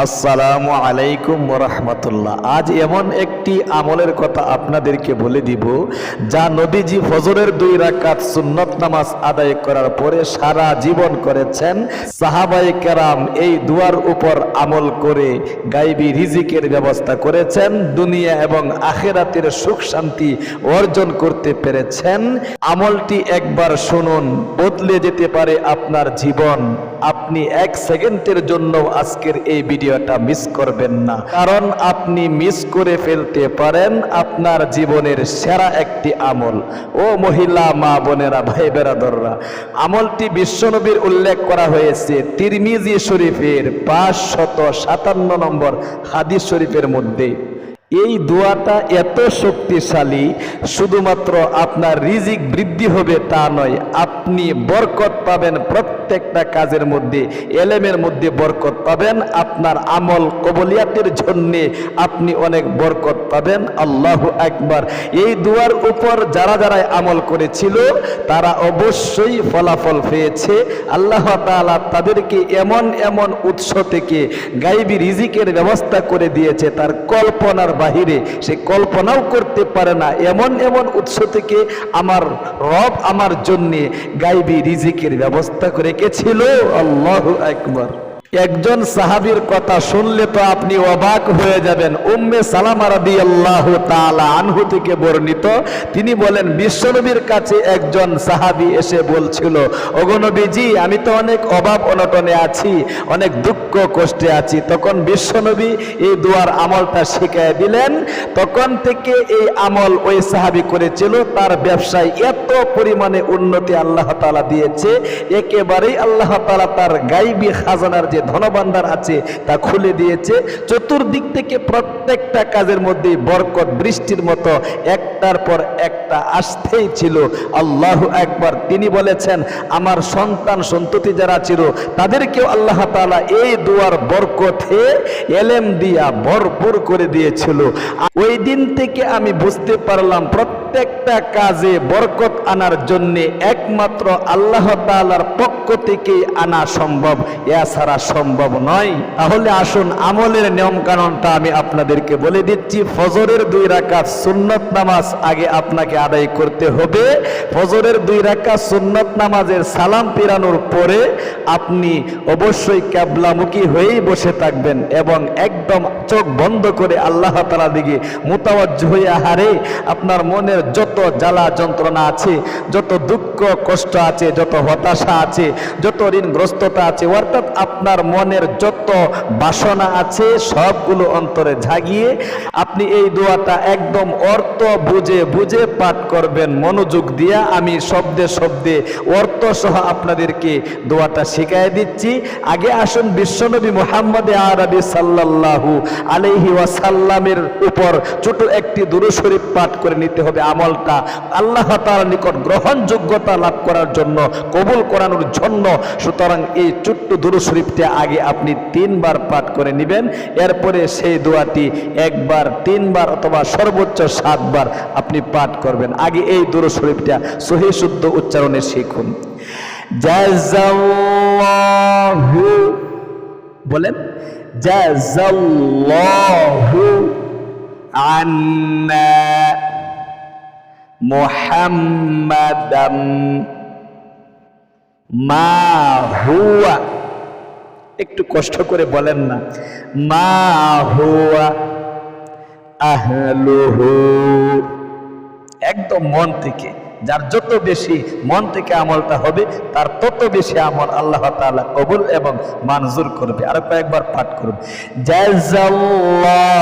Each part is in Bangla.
আসসালামু আলাইকুম রহমতুল্লাহ আজ এমন একটি আমলের কথা আপনাদেরকে বলে দিব, যা নবীজি ফজরের দুই রাকাত সুন্নত নামাজ আদায় করার পরে সারা জীবন করেছেন। সাহাবাই কেরাম এই দুয়ার উপর আমল করে গাইবি রিজিকের ব্যবস্থা করেছেন, দুনিয়া এবং আখেরাতের সুখ শান্তি অর্জন করতে পেরেছেন। আমলটি একবার শুনুন, বদলে যেতে পারে আপনার জীবন। আপনি এক সেকেন্ডের জন্য আজকের এই ভিডিওটা মিস করবেন না। কারণ আপনি মিস করে ফেলতে পারেন আপনার জীবনের সেরা একটি আমল। ও মহিলা মা বোনেরা, ভাই বেরাদররা, আমলটি বিশ্বনবীর উল্লেখ করা হয়েছে তিরমিজি শরীফের পাঁচ শত সাতান্ন নম্বর হাদিস শরীফের মধ্যে। এই দোয়াটা এত শক্তিশালী, শুধুমাত্র আপনার রিজিক বৃদ্ধি হবে তা নয়, আপনি বরকত পাবেন প্রত্যেকটা কাজের মধ্যে, এলেমের মধ্যে বরকত পাবেন। আপনার আমল কবলিয়াতের জন্যে আপনি অনেক বরকত পাবেন। আল্লাহ একবার এই দুয়ার উপর যারা যারা আমল করেছিল, তারা অবশ্যই ফলাফল পেয়েছে। আল্লাহ তালা তাদেরকে এমন এমন উৎস থেকে গাইবি রিজিকের ব্যবস্থা করে দিয়েছে। তার কল্পনার বাহিরে সে কল্পনাও করতে পারে না। এমন এমন উৎস থেকে আমার রব আমার জন্যে গাইবি রিজিকের ব্যবস্থা করে রেখেছিল আল্লাহ একবার একজন সাহাবীর কথা শুনলে তো আপনি অবাক হয়ে যাবেন। উম্মে সালামা রাদিয়াল্লাহু তাআলা আনহু থেকে বর্ণিত, তিনি বলেন, বিশ্বনবীর কাছে একজন সাহাবী এসে বলছিল, ওগো নবীজি, আমি তো অনেক অভাব অনটনে আছি, অনেক দুঃখ কষ্টে আছি। তখন বিশ্বনবী এই দুয়ার আমলটা শিখায় দিলেন। তখন থেকে এই আমল ওই সাহাবী করেছিল। তার ব্যবসায় এত পরিমাণে উন্নতি আল্লাহ তাআলা দিয়েছে। একেবারেই আল্লাহ তাআলা তার গাইবী খাজানার যে ধনভাণ্ডার আছে, তা খুলে দিয়েছে। চতুর্দিক থেকে প্রত্যেকটা কাজের মধ্যে বরকত, বৃষ্টির মতো একটার পর একটা আসতেই ছিল। আল্লাহ একবার তিনি বলেছেন, আমার সন্তান, সন্ততি যারা ছিল, তাদেরকেও আল্লাহ তাআলা এই দুয়ার বরকতে এলেম দিয়া ভরপুর করে দিয়েছিল। ওই দিন থেকে আমি বুঝতে পারলাম প্রত্যেকটা কাজে বরকত আনার জন্য একমাত্র আল্লাহ তাআলার পক্ষ থেকে আনা সম্ভব। এছাড়া সম্ভব নয়। তাহলে আসুন আমলের নিয়ম কানুনটা আমি আপনাদেরকে বলে দিচ্ছি। ফজরের দুই রাকাত সুন্নত নামাজ আগে আপনাকে আদায় করতে হবে। ফজরের দুই রাকাত সুন্নত নামাজের সালাম পিরানোর পরে আপনি অবশ্যই ক্যাবলামুখী হয়েই বসে থাকবেন এবং একদম চোখ বন্ধ করে আল্লাহ তালা দিকে মোতাবজ্জ হয়ে হারে আপনার মনের যত জ্বালা যন্ত্রণা আছে, যত দুঃখ, কষ্ট আছে, যত হতাশা আছে, যত ঋণগ্রস্ততা আছে, অর্থাৎ আপনার মনের যত বাসনা আছে, সবগুলো অন্তরে ঝাগিয়ে আপনি এই দোয়াটা একদম অর্থ বুঝে বুঝে পাঠ করবেন। মনোযোগ দিয়া আমি শব্দে শব্দে অর্থ সহ আপনাদেরকে দোয়াটা শিখাই দিচ্ছি। আগে আসুন বিশ্বনবী মোহাম্মদ আরবি সাল্লাল্লাহু আলাইহি ওয়াসাল্লামের উপর ছোট একটি দুরু শরীফ পাঠ করে নিতে হবে। আমলটা আল্লাহ তাআলার নিকট গ্রহণযোগ্যতা লাভ করার জন্য কবুল করানোর জন্য। সুতরাং এই ছোট্ট দুরু শরীফটা আগে আপনি তিনবার পাঠ করে নেবেন। এরপরে সেই দোয়াটি একবার, তিনবার অথবা সর্বোচ্চ সাতবার আপনি পাঠ করবেন। আগে এই দুরু শরীফটা সহি শুদ্ধ উচ্চারণে শিখুন। বলেন, জাযাল্লাহু আন্না মুহাম্মাদাম মা হুয়া। একটু কষ্ট করে বলেন না। মা হুয়া আহলুহু। একদম মন থেকে, যার যত বেশি মন থেকে আমলটা হবে, তার তত বেশি আমল আল্লাহ তাআলা কবুল এবং মঞ্জুর করবে। আর কয়েকবার পাঠ করুন। জাযাল্লাহু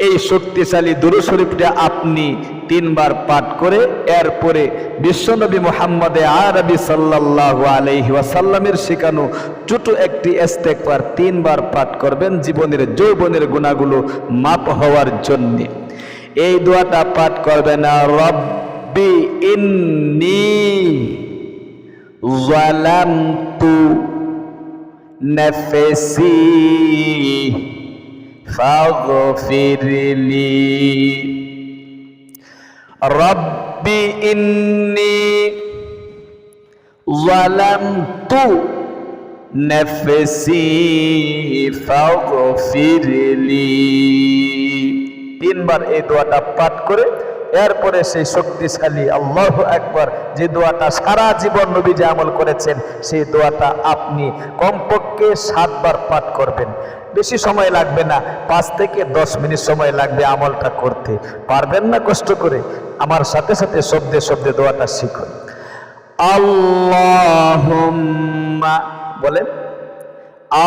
এই শক্তিশালী দুরুশরীফটা আপনি তিনবার পাঠ করে এরপরে বিশ্বনবী মোহাম্মদে আরবি সাল্লাহ আলহি ওয়াসাল্লামের শেখানো ছোটো একটি এস্তেকবার তিনবার পাঠ করবেন জীবনের যৌবনের গুণাগুলো মাপ হওয়ার জন্যে। এই দোয়াটা পাঠ করবেন, রব্বি ইন্নি জালামতু নাফসি فاغفر لي رب إني ظلمت نفسي فاغفر لي তিনবার এই দোয়াটা পাঠ করে এরপরে সেই শক্তিশালী আল্লাহ একবার যে দোয়াটা সারা জীবন নবী যে আমল করেছেন, সেই দোয়াটা আপনি কমপক্ষে সাতবার পাঠ করবেন। বেশি সময় লাগবে না, পাঁচ থেকে দশ মিনিট সময় লাগবে আমলটা করতে। পারবেন না কষ্ট করে? আমার সাথে সাথে শব্দে শব্দে দোয়াটা শিখুন। আল্লাহ বলেন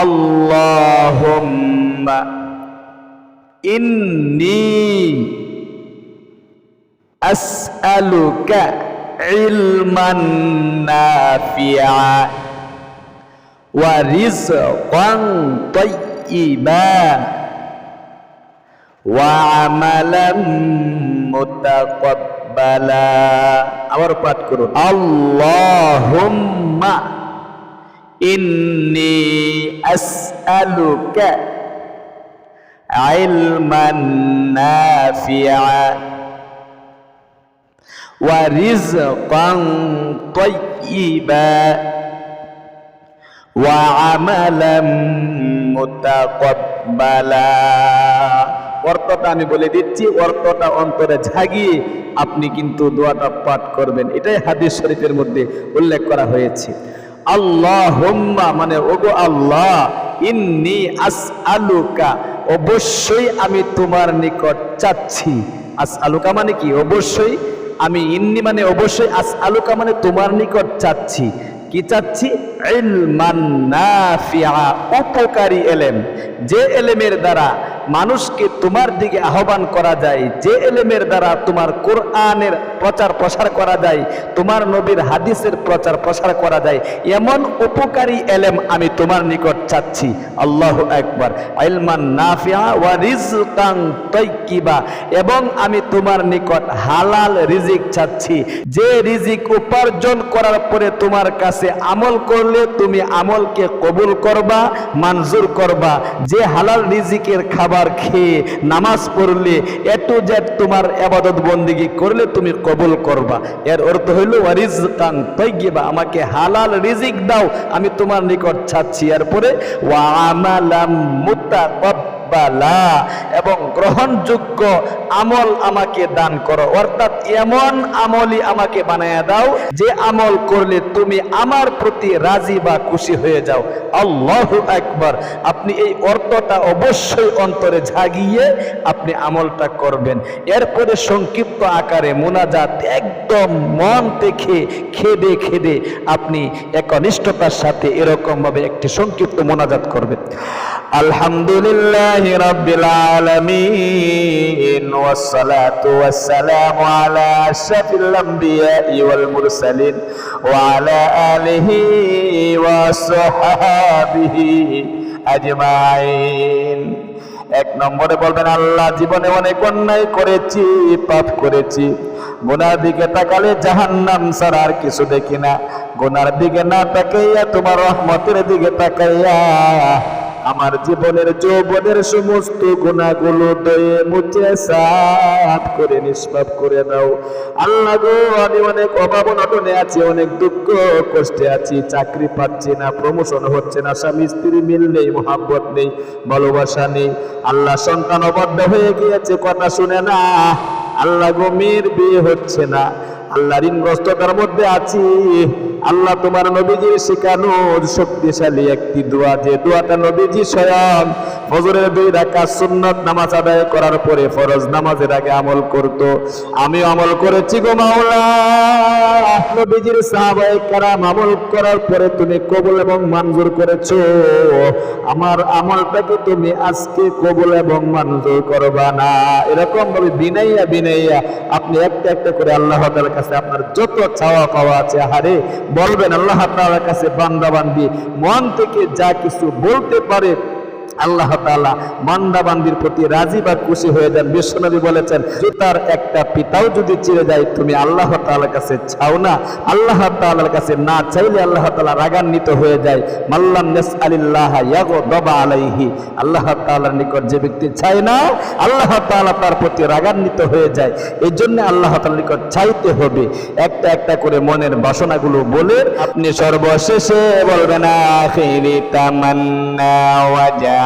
আল্লাহ ইন্নি as'aluka ilman nafi'a wa rizqan tayyiba wa amalan mutaqabbala. Awar pat kurun Allahumma inni as'aluka ilman nafi'a. ورزقا طيبا وعملا متقبلا অর্থটা আমি বলে দিচ্ছি অর্থটা অন্তরে ঝাগিয়ে আপনি কিন্তু দোয়াটা পাঠ করবেন এটাই হাদিস শরীফের মধ্যে উল্লেখ করা হয়েছে আল্লাহ মানে ওগো আল্লাহ ইন্নি আস আলুকা অবশ্যই আমি তোমার নিকট চাচ্ছি আস আলুকা মানে কি অবশ্যই আমি ইন্নি মানে অবশ্যই আস আলুকা মানে তোমার নিকট চাচ্ছি। কি চাচ্ছি? উপকারী এলেম। যে এলেমের দ্বারা মানুষকে তোমার দিকে আহ্বান করা যায়, যে এলেমের দ্বারা তোমার কোরআনের প্রচার প্রসার করা যায়, তোমার নবীর হাদিসের প্রচার প্রসার করা যায়, এমন উপকারী এলেম আমি তোমার নিকট চাচ্ছি। আল্লাহ একবার ইলমান নাফিআ ওয়া রিজকান তাইয়্যিবা। এবং আমি তোমার নিকট হালাল রিজিক চাচ্ছি। যে রিজিক উপার্জন করার পরে তোমার কাছে আমল করলে তুমি আমলকে কবুল করবা, মঞ্জুর করবা। যে হালাল রিজিকের খাবার খেয়ে নামাজ পড়লে এত জ্যাট তোমার আবাদত বন্দিগি করলে তুমি কবুল করবা। এর অর্থ হইল ওয়ারিজ কান তৈগিবা আমাকে হালাল রিজিক দাও, আমি তোমার নিকট ছাড়ছি এরপরে, ওয়া আমালাম বালা এবং গ্রহণযোগ্য আমল আমাকে দান করো। অর্থাৎ এমন আমলই আমাকে বানায় দাও, যে আমল করলে তুমি আমার প্রতি রাজি বা খুশি হয়ে যাও। আল্লাহ একবার আপনি এই অর্থটা অবশ্যই অন্তরে ঝাগিয়ে আপনি আমলটা করবেন। এরপরে সংক্ষিপ্ত আকারে মোনাজাত একদম মন থেকে খেদে খেদে আপনি একনিষ্ঠতার সাথে এরকমভাবে একটি সংক্ষিপ্ত মোনাজাত করবেন। আলহামদুলিল্লাহ। রাব্বিল আলামিন والصلاة والسلام على أشرف الأنبياء والمرسلين وعلى آله وصحابه أجمعين এক নম্বরে বলবেন আল্লাহ জীবনে অনেক অন্যায় করেছি পাপ করেছি গুনার দিকে তাকালে জাহান্নাম ছাড়া আর কিছু দেখি না গুনার দিকে না তাকাইয়া তোমার রহমতের দিকে তাকাইয়া আমার জীবনের যৌবনের সমস্ত গুণাগুলো দয়ে মুছে সাফ করে, নিষ্পাপ করে দাও আল্লাহ গো, আমি অনেক অভাব অনটনে আছি, অনেক দুঃখ কষ্টে আছি, চাকরি পাচ্ছি না প্রমোশন হচ্ছে না, স্বামী স্ত্রী মিল নেই, মোহাব্বত নেই, ভালোবাসা নেই। আল্লাহ সন্তান অবাধ্য হয়ে গিয়েছে, কথা শুনে না। আল্লাহ গো, মেয়ের বিয়ে হচ্ছে না। আল্লাহ ঋণগ্রস্ততার মধ্যে আছি। আল্লাহ তোমার নবীজির শিখানোর শক্তিশালী একটি দোয়া যে দোয়াটা নবীজি স্বয়ং ফজরের দুই রাকাত সুন্নত নামাজ আদায় করার পরে ফরজ নামাজের আগে আমল করত। আমি আমল করেছি গো মাওলা। নবীজির সাহাবায়ে কারাম আমল করার পরে তুমি কবুল এবং মঞ্জুর করেছ। আমার আমলটাকে তুমি আজকে কবুল এবং মঞ্জুর করবা না। এরকম ভাবে বিনাইয়া বিনাইয়া আপনি একটা একটা করে আল্লাহ তাআলার কাছে আপনার যত চাওয়া পাওয়া আছে হারে বলবেন, আল্লাহ তাআলার কাছে বান্দা মন থেকে যা কিছু বলতে পারে আল্লাহ তাআলা বান্দাবান্দির প্রতি রাজি বা খুশি হয়ে যান। বিশ্বনবী বলেছেন, জুতার একটা পিতাও যদি চিরে যায়, তুমি আল্লাহ তালার কাছে চাও না। আল্লাহ তাআলার কাছে না চাইলে আল্লাহ তালা রাগান্বিত হয়ে যায়। মাল্লাম নাসআলিল্লাহ ইয়াগদাবা আলাইহি। আল্লাহ তাআলার নিকট যে ব্যক্তি চায় না, আল্লাহ তাআলা তার প্রতি রাগান্বিত হয়ে যায়। এই জন্য আল্লাহ তাআলার নিকট চাইতে হবে, একটা একটা করে মনের বাসনাগুলো বলে আপনি সর্বশেষে বলবেন, আখিরি তামান্না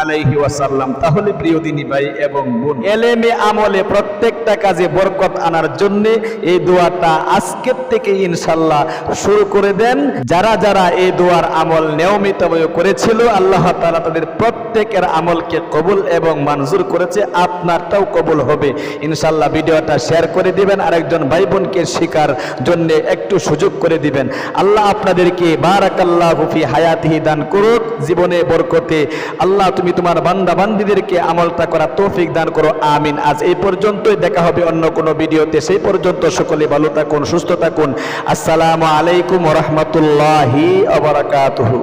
আলাইহি ওয়াসাল্লাম, তাহলে প্রিয় দিনী ভাই এবং বোন, এলেমে আমলে প্রত্যেকটা কাজে বরকত আনার জন্য এই দোয়াটা আজকের থেকে ইনশাল্লাহ শুরু করে দেন। যারা যারা এই দোয়ার আমল করেছিল, আল্লাহ তাদের প্রত্যেকের আমলকে কবুল এবং মঞ্জুর করেছে, আপনারটাও কবুল হবে। ইনশাল্লাহ ভিডিওটা শেয়ার করে দিবেন, আরেকজন ভাই বোনকে শেখার জন্য একটু সুযোগ করে দিবেন। আল্লাহ আপনাদেরকে বারাকাল্লাহু ফি হায়াতিহি দান করুক, জীবনে বরকতে আল্লাহ তুমি তোমার বান্দা বান্দিদেরকে আমলটা করা তৌফিক দান করো, আমিন। আজ এই পর্যন্তই, দেখা হবে অন্য কোনো ভিডিওতে। সেই পর্যন্ত সকলে ভালো থাকুন, সুস্থ থাকুন। আসসালামু আলাইকুম রহমতুল্লাহি আবরাকাতুহু